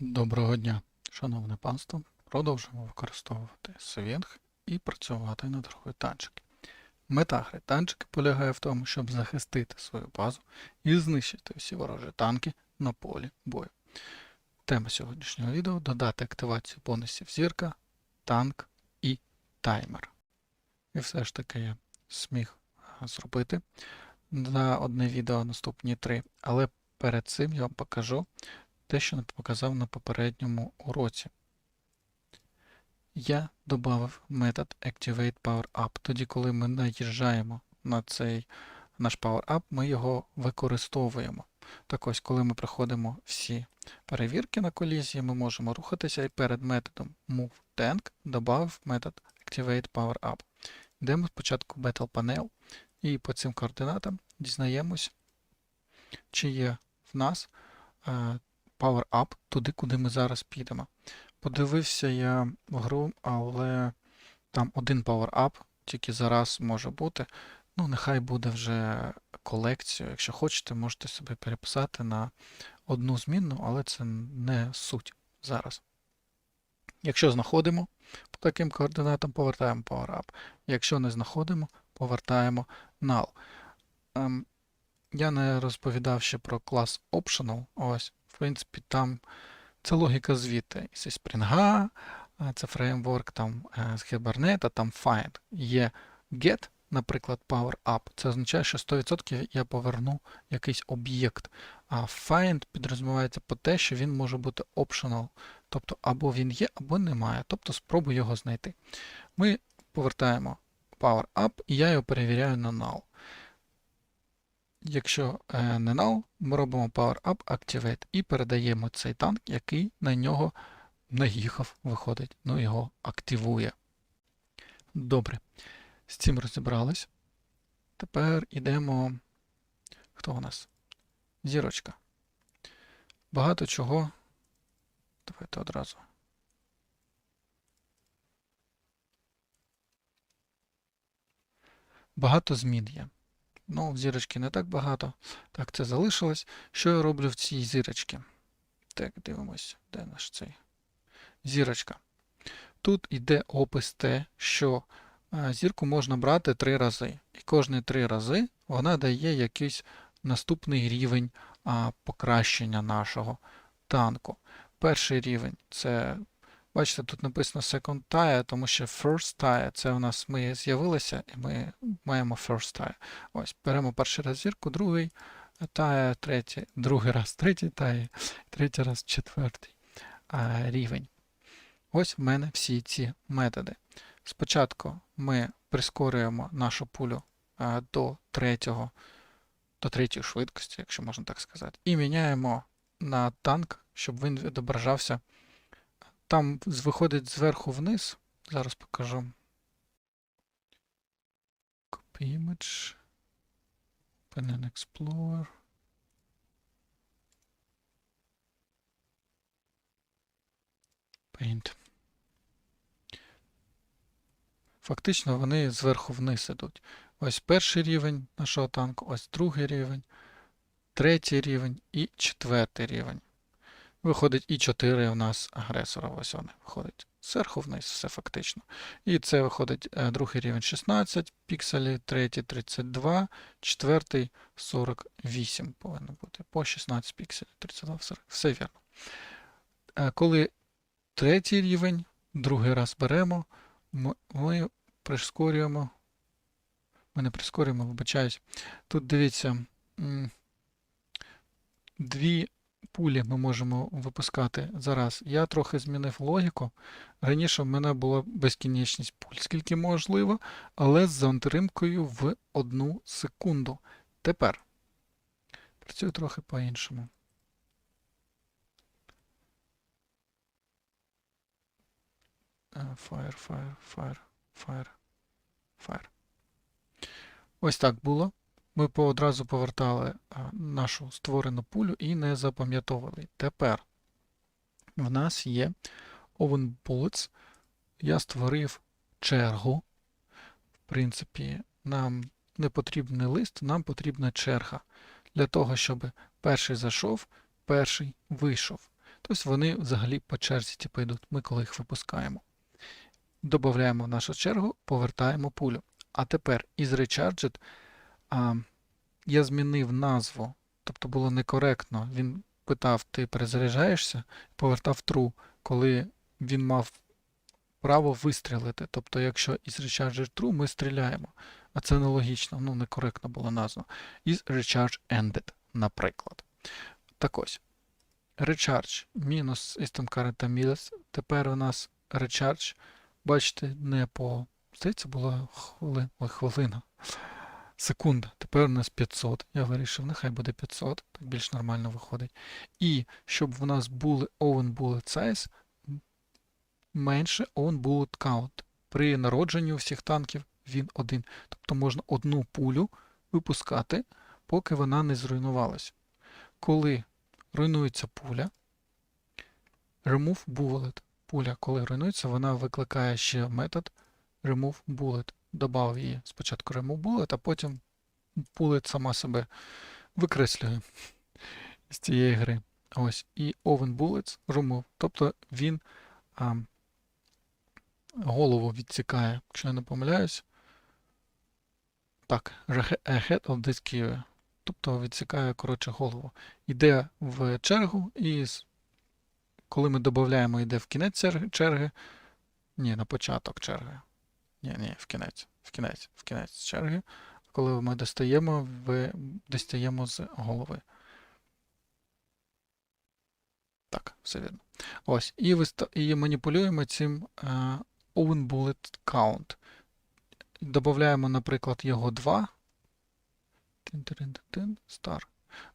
Доброго дня, шановне панство. Продовжуємо використовувати Swing і працювати над грою танчики. Мета гри танчики полягає в тому, щоб захистити свою базу і знищити всі ворожі танки на полі бою. Тема сьогоднішнього відео додати активацію бонусів зірка, танк і таймер. І все ж таки я зміг а, зробити на одне відео наступні три, але перед цим я вам покажу те, що показав на попередньому уроці. Я додав метод Activate PowerUp. Тоді, коли ми наїжджаємо на цей наш PowerUp, ми його використовуємо. Так ось, коли ми проходимо всі перевірки на колізії, ми можемо рухатися і перед методом MoveTank додав метод Activate PowerUp. Йдемо спочатку в Battle Panel і по цим координатам дізнаємось, чи є в нас е, Power Up туди, куди ми зараз підемо. Подивився я в гру, але там один Power Up тільки зараз може бути. Ну, нехай буде вже колекцію. Якщо хочете, можете собі переписати на одну змінну, але це не суть зараз. Якщо знаходимо по таким координатам, повертаємо Power Up. Якщо не знаходимо, повертаємо null. Ем, я не розповідав ще про клас Optional. Ось, в принципі, там це логіка звідти. Це Spring, це фреймворк там е, з Hibernate, там find. Є get, наприклад, power up. Це означає, що 100% я поверну якийсь об'єкт. А find підрозумівається по те, що він може бути optional. Тобто або він є, або немає. Тобто спробую його знайти. Ми повертаємо power up, і я його перевіряю на null. Якщо е, не null, ми робимо Power Up Activate і передаємо цей танк, який на нього наїхав, виходить, ну його активує. Добре. З цим розібрались. Тепер йдемо. Хто у нас? Зірочка. Багато чого. Давайте одразу. Багато змін є. Ну, зірочки не так багато. Так, це залишилось. Що я роблю в цій зірочці? Так, дивимось, де наш цей зірочка. Тут йде опис те, що зірку можна брати три рази. І кожні три рази вона дає якийсь наступний рівень покращення нашого танку. Перший рівень це Бачите, тут написано second tier, тому що first tier це у нас ми з'явилися, і ми маємо first tier. Ось, беремо перший раз зірку, другий tier, третій, другий раз третій tier, третій раз четвертий а, рівень. Ось в мене всі ці методи. Спочатку ми прискорюємо нашу пулю а, до третього, до третьої швидкості, якщо можна так сказати, і міняємо на танк, щоб він відображався. Там виходить зверху вниз. Зараз покажу. Copy image. Open Explorer. Paint. Фактично вони зверху вниз ідуть. Ось перший рівень нашого танку, ось другий рівень, третій рівень і четвертий рівень. Виходить і 4 у нас агресора. Ось вони виходить. Зверху вниз все фактично. І це виходить е, другий рівень 16 пікселів, третій 32, четвертий 48 повинно бути. По 16 пікселів, 32, 40. Все вірно. Е, Коли третій рівень, другий раз беремо, ми прискорюємо. Ми не прискорюємо, вибачаюсь. Тут дивіться, дві пулі ми можемо випускати зараз. Я трохи змінив логіку. Раніше в мене була безкінечність пуль, скільки можливо, але з затримкою в одну секунду. Тепер працюю трохи по-іншому. Е, Fire, fire, fire, fire, fire. Ось так було. Ми одразу повертали нашу створену пулю і не запам'ятовували. Тепер в нас є Oven Bullets. Я створив чергу. В принципі, нам не потрібний лист, нам потрібна черга. Для того, щоб перший зайшов, перший вийшов. Тобто вони взагалі по черзі типу, йдуть, ми коли їх випускаємо. Додаємо в нашу чергу, повертаємо пулю. А тепер із Recharged а, я змінив назву, тобто було некоректно. Він питав, ти перезаряджаєшся, повертав true, коли він мав право вистрілити. Тобто, якщо із Recharge True ми стріляємо. А це нелогічно, ну некоректно було названо. Із Recharge Ended, наприклад. Так ось. Recharge мінус System Current minus. Тепер у нас Recharge, бачите, не по. Здається, була. Хвилина. Секунда. Тепер у нас 500. Я вирішив, нехай буде 500, так більш нормально виходить. І щоб в нас були own bullet size, менше on bullet count. При народженні всіх танків він один. Тобто можна одну пулю випускати, поки вона не зруйнувалася. Коли руйнується пуля, remove bullet. Пуля, коли руйнується, вона викликає ще метод remove bullet. Добав її спочатку remove bullet, а потім bullet сама себе викреслює з цієї гри. Ось. І oven bullets remove. Тобто він а, голову відсікає, якщо я не помиляюсь. Так, ahead of this queue. Тобто відсікає, коротше, голову. Йде в чергу, і коли ми додаємо, йде в кінець черги. Ні, на початок черги. Ні, ні, в кінець. В кінець, в кінець черги. Коли ми достаємо, в, достаємо з голови. Так, все вірно. Ось. І, виста- і маніпулюємо цим е, own bullet count. Додаємо, наприклад, його 2. Тин-тирин-тин-тин, Star.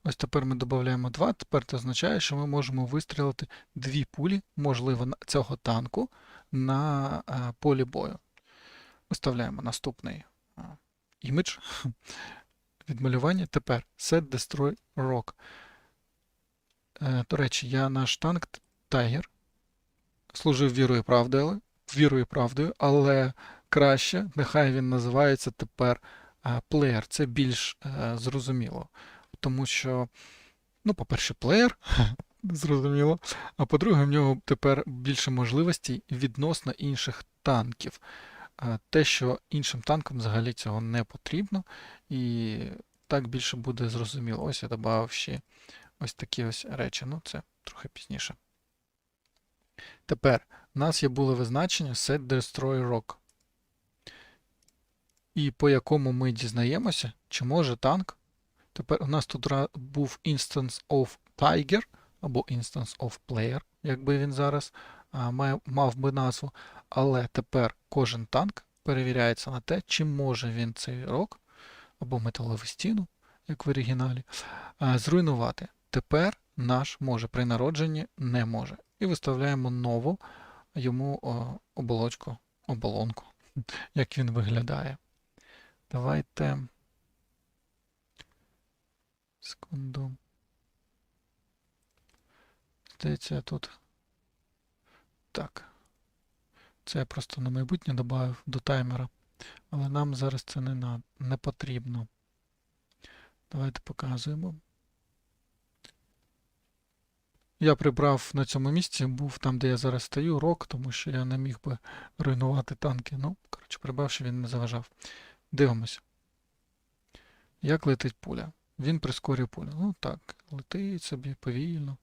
Ось тепер ми додаємо 2. Тепер це означає, що ми можемо вистрілити дві пулі, можливо, цього танку на е, полі бою. Виставляємо наступний імідж відмалювання. Тепер Set Destroy Rock. Е, До речі, я наш танк Tiger служив вірою і правдою, вірою і правдою, але краще, нехай він називається тепер плеєр. Це більш е, зрозуміло. Тому що, ну, по-перше, плеєр, зрозуміло, а по-друге, в нього тепер більше можливостей відносно інших танків. Те, що іншим танкам взагалі цього не потрібно, і так більше буде зрозуміло. Ось я додав ще ось такі ось речі. Ну, це трохи пізніше. Тепер у нас є було визначення set destroy rock. І по якому ми дізнаємося, чи може танк. Тепер у нас тут був instance of Tiger або instance of Player, якби він зараз мав би назву. Але тепер кожен танк перевіряється на те, чи може він цей рок або металову стіну, як в оригіналі, зруйнувати. Тепер наш може при народженні не може. І виставляємо нову йому оболочку, оболонку, як він виглядає. Давайте. Секунду. Здається, тут. Так. Це я просто на майбутнє додав до таймера. Але нам зараз це не, на... не потрібно. Давайте показуємо. Я прибрав на цьому місці, був там, де я зараз стою, рок, тому що я не міг би руйнувати танки. Ну, коротше, прибрав, що він не заважав. Дивимося. Як летить пуля? Він прискорює пулю. Ну так, летить собі повільно.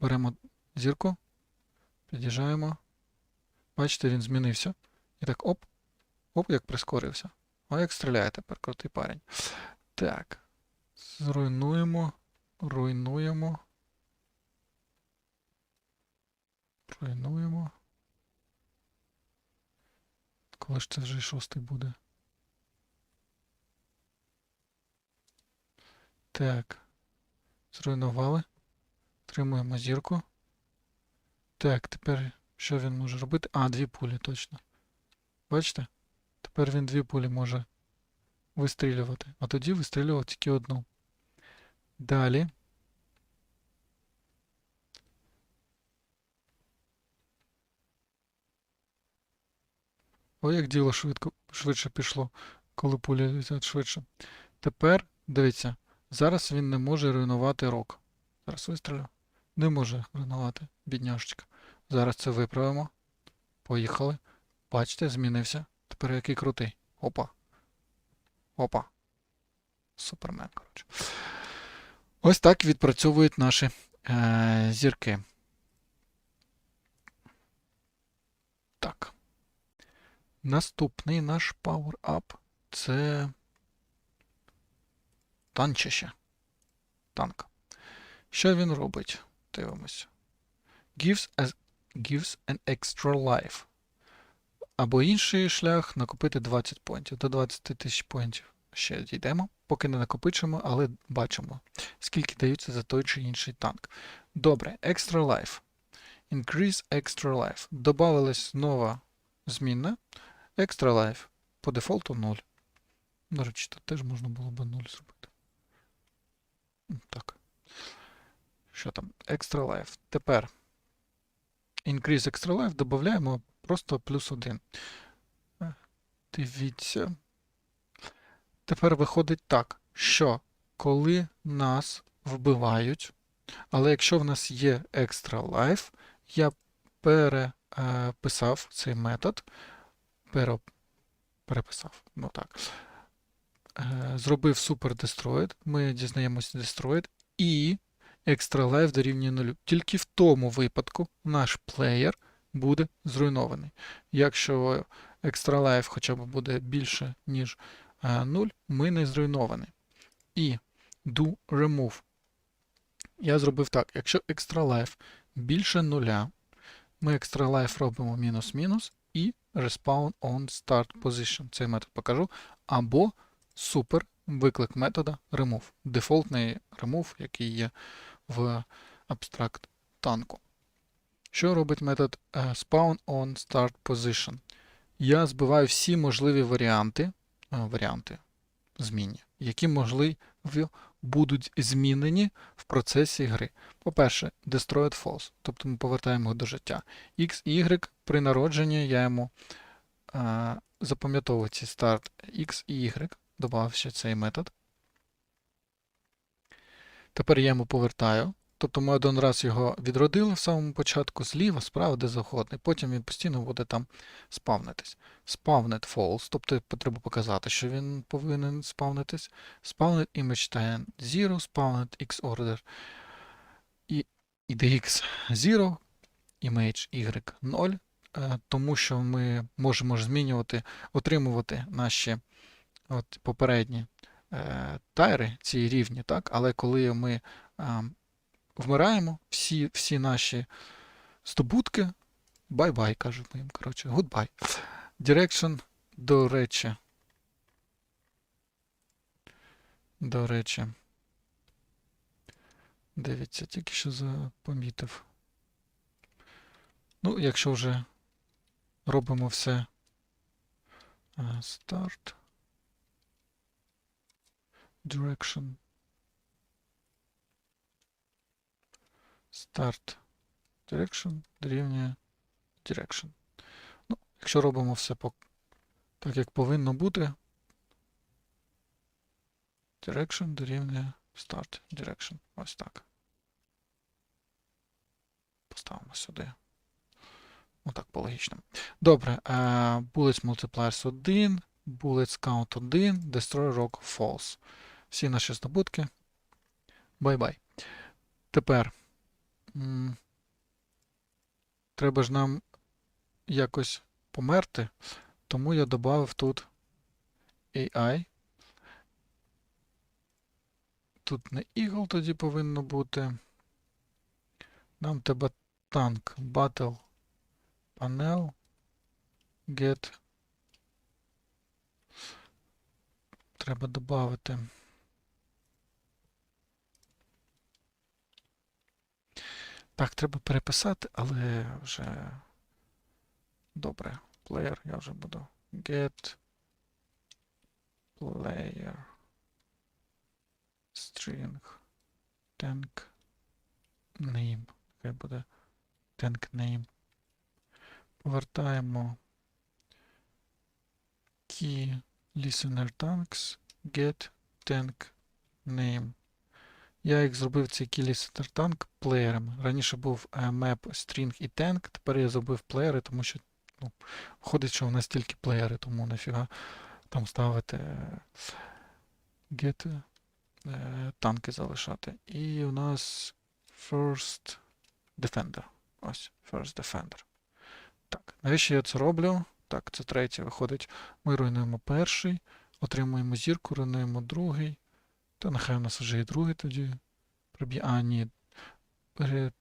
Беремо зірку, під'їжджаємо. Бачите, він змінився. І так оп, оп, як прискорився. О, як стріляє тепер, крутий парень. Так. Зруйнуємо, руйнуємо. Руйнуємо. Коли ж це вже шостий буде? Так. Зруйнували. Тримуємо зірку. Так, тепер що він може робити? А, дві пулі, точно. Бачите? Тепер він дві пулі може вистрілювати. А тоді вистрілював тільки одну. Далі. О, як діло швидко, швидше пішло, коли пулі летять швидше. Тепер, дивіться, зараз він не може руйнувати рок. Зараз вистрілю. Не може гранувати, бідняшечка. Зараз це виправимо. Поїхали. Бачите, змінився. Тепер який крутий. Опа. Опа. Супермен, коротше. Ось так відпрацьовують наші е, зірки. Так. Наступний наш Power-Up це танчище. Танк. Що він робить? Дивимося. Gives, a, gives an extra life. Або інший шлях накопити 20 поінтів. До 20 тисяч поінтів ще дійдемо, поки не накопичимо, але бачимо, скільки даються за той чи інший танк. Добре, Extra Life. Increase Extra Life. Добавилась нова змінна. Extra Life. По дефолту 0. До речі, тут теж можна було би 0 зробити. Так. Що там? Extra Life. Тепер Increase Extra Life додаємо просто плюс 1. Дивіться. Тепер виходить так, що коли нас вбивають, але якщо в нас є Extra Life, я переписав цей метод, пере, переписав, ну так, е, зробив Super Destroyed, ми дізнаємося Destroyed, і Extra Life дорівнює 0. Тільки тому випадку наш плеєр буде зруйнований. Якщо Life хоча б буде більше, ніж 0, ми не зруйновані. І do remove. Я зробив так, якщо Life більше 0, ми Life робимо мінус-мінус і respawn on start position. Цей метод покажу. Або super виклик метода remove. Дефолтний remove, який є в абстракт танку. Що робить метод е, spawn on start position? Я збиваю всі можливі варіанти, е, варіанти змінні, які можливі будуть змінені в процесі гри. По-перше, destroyed false, тобто ми повертаємо його до життя. X Y при народженні я йому е, запам'ятовую ці старт X і Y, додав ще цей метод. Тепер я йому повертаю. Тобто ми один раз його відродили в самому початку, зліва, справа, де завгодно. Потім він постійно буде там спавнитись. Spawned false, тобто потрібно показати, що він повинен спавнитись. Spawned image 10 0, spawned x order і idx 0, image y 0, е, тому що ми можемо змінювати, отримувати наші от, попередні е, тайри, ці рівні, так? але коли ми вмираємо, всі всі наші здобутки. Бай-бай, кажемо їм. Коротше, goodbye. Direction, до речі. До речі. Дивіться, тільки що запомітив. Ну, якщо вже робимо все. Start. Direction. Start Direction дорівнює Direction. Ну, Якщо робимо все по, так, як повинно бути, Direction дорівнює Start Direction. Ось так. Поставимо сюди. Отак, по логічному. Добре. Uh, bullets Multipliers 1, Bullets Count 1, Destroy Rock False. Всі наші здобутки. Бай-бай. Тепер. Треба ж нам якось померти, тому я додав тут AI. Тут не Eagle тоді повинно бути. Нам треба танк Battle Panel Get. Треба додати. Так, треба переписати, але вже добре. Player я вже буду. Get player string tank name. Хай буде tank name. Повертаємо key listener tanks get tank name. Я їх зробив цей Killer Tank плеєрами. Раніше був е, map, string і tank, тепер я зробив плеєри, тому що ну, виходить, що в нас тільки плеєри, тому нафіга там ставити е, get е, танки залишати. І у нас first defender. Ось, first defender. Так, навіщо я це роблю? Так, це третє виходить. Ми руйнуємо перший, отримуємо зірку, руйнуємо другий. Та нехай у нас вже і другий тоді приб'є. А, ні.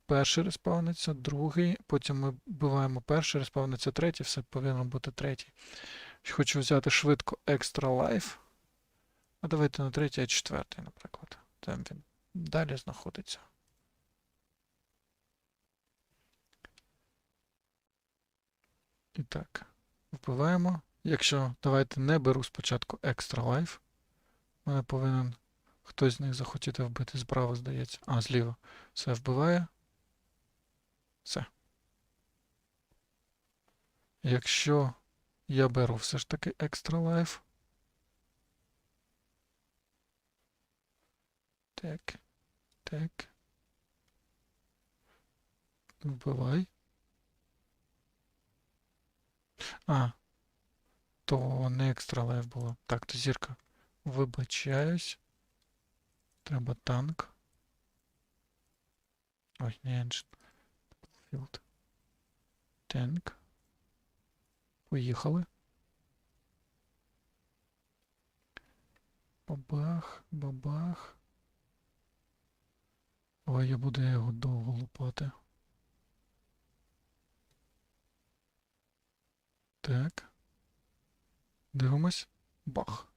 Перший респавниться, другий, потім ми вбиваємо перший, респавниться третій, все повинно бути третій. Хочу взяти швидко Extra Life. А давайте на третій, а четвертий, наприклад. Там він далі знаходиться. І так, вбиваємо. Якщо давайте не беру спочатку Extra Life. Мене повинен хтось з них захотіти вбити справа, здається. А, зліва. Все вбиває. Все. Якщо я беру все ж таки Extra Life. Так. Так. Вбивай. А. То не екстра лайф було. Так, то зірка. Вибачаюсь. Треба танк. Ой, не engine. Field. Танк. Поїхали. Бабах, бабах. Ой, я буду його довго лупати. Так. Дивимось. Бах.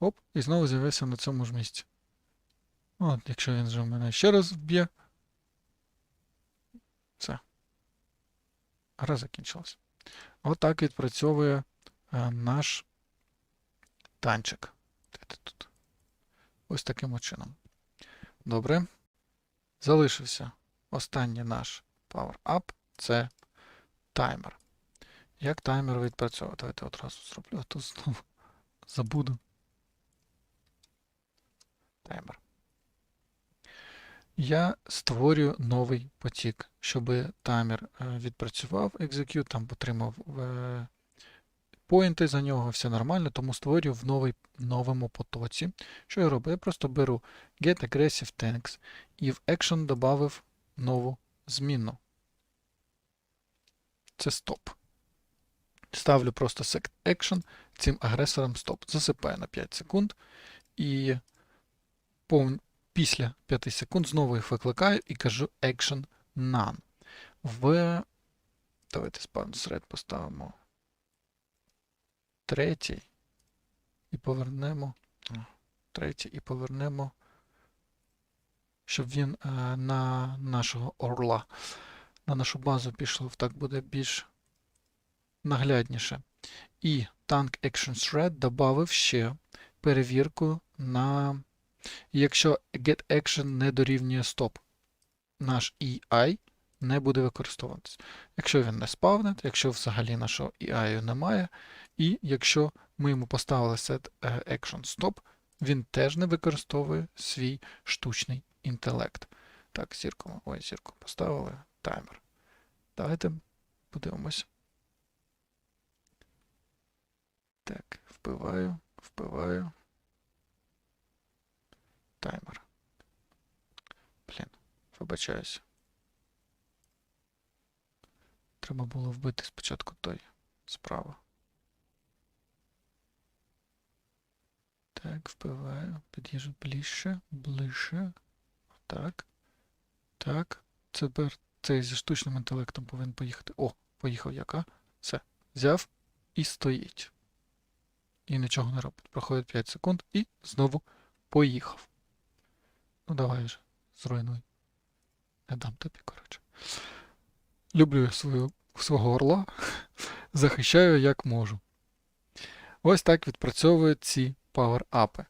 Оп, і знову з'явився на цьому ж місці. От, якщо він же в мене ще раз вб'є. Все. Гра закінчилась. Отак відпрацьовує е, наш танчик. Тут? Ось таким чином. Добре. Залишився останній наш Power-Up це таймер. Як таймер відпрацьовує? Давайте одразу зроблю, а то знову забуду. Таймер. Я створюю новий потік, щоб таймер е, відпрацював execute, там отримав е, поінти за нього, все нормально, тому створюю в новий, новому потоці. Що я роблю? Я просто беру get aggressive tanks і в action додав нову змінну. Це стоп. Ставлю просто sect action цим агресором стоп. Засипаю на 5 секунд і. Після 5 секунд знову їх викликаю і кажу action none. В. Давайте spawn thread поставимо третій і повернемо. Третій і повернемо, щоб він е, на нашого орла, на нашу базу пішов. Так буде більш наглядніше. І Tank Action Thread додав ще перевірку на. Якщо getAction не дорівнює stop, наш EI не буде використовуватися. Якщо він не спавнить, якщо взагалі нашого EI немає, і якщо ми йому поставили set е, action stop, він теж не використовує свій штучний інтелект. Так, зірку, ой, зірку поставили, таймер. Давайте подивимось. Так, вбиваю, вбиваю. Таймер. Блін, вибачаюся. Треба було вбити спочатку той справа. Так, вбиваю. Під'їжджу ближче, ближче. Так. Так. Тепер цей зі штучним інтелектом повинен поїхати. О, поїхав яка? Все. Взяв і стоїть. І нічого не робить. Проходить 5 секунд і знову поїхав. Ну давай вже, зруйнуй. Не дам тобі, коротше. Люблю свою, свого орла, захищаю як можу. Ось так відпрацьовують ці пауер-апи.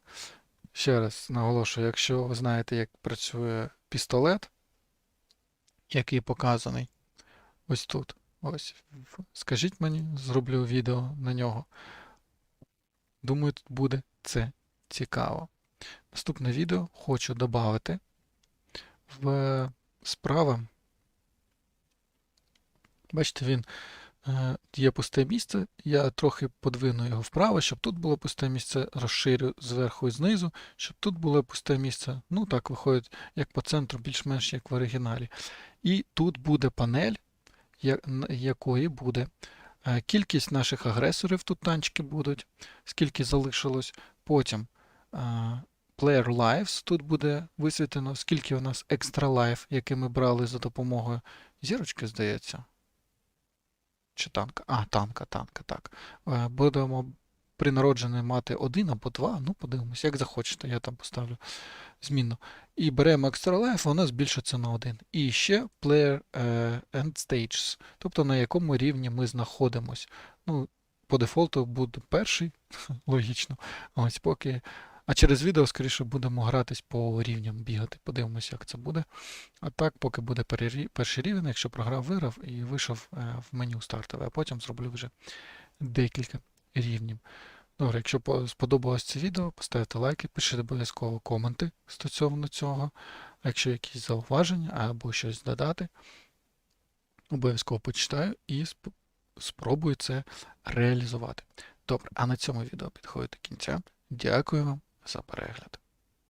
Ще раз наголошую, якщо ви знаєте, як працює пістолет, який показаний ось тут. Ось. Скажіть мені, зроблю відео на нього. Думаю, тут буде це цікаво. Наступне відео хочу додати в справа. Бачите, він е, є пусте місце. Я трохи подвину його вправо, щоб тут було пусте місце, розширю зверху і знизу, щоб тут було пусте місце. Ну, так виходить, як по центру, більш-менш як в оригіналі. І тут буде панель, якої буде е, кількість наших агресорів, тут танчики будуть, скільки залишилось. Потім е, Player Lives тут буде висвітлено, скільки у нас Extra Life, який ми брали за допомогою зірочки, здається. Чи танка? А, танка, танка, так. Е, Будемо при народженні мати один або два. Ну, подивимось, як захочете, я там поставлю змінну. І беремо Extra Life, воно збільшиться на один. І ще Player е, End Stages, тобто на якому рівні ми знаходимось. Ну, по дефолту буде перший, логічно. Ось поки. А через відео, скоріше, будемо гратись по рівням бігати. Подивимося, як це буде. А так, поки буде перший рівень, якщо програв, виграв і вийшов е, в меню стартове, а потім зроблю вже декілька рівнів. Добре, якщо по- сподобалось це відео, поставте лайки, пишіть обов'язково коменти стосовно цього. А якщо якісь зауваження або щось додати, обов'язково почитаю і сп- спробую це реалізувати. Добре, а на цьому відео підходить до кінця. Дякую вам за перегляд.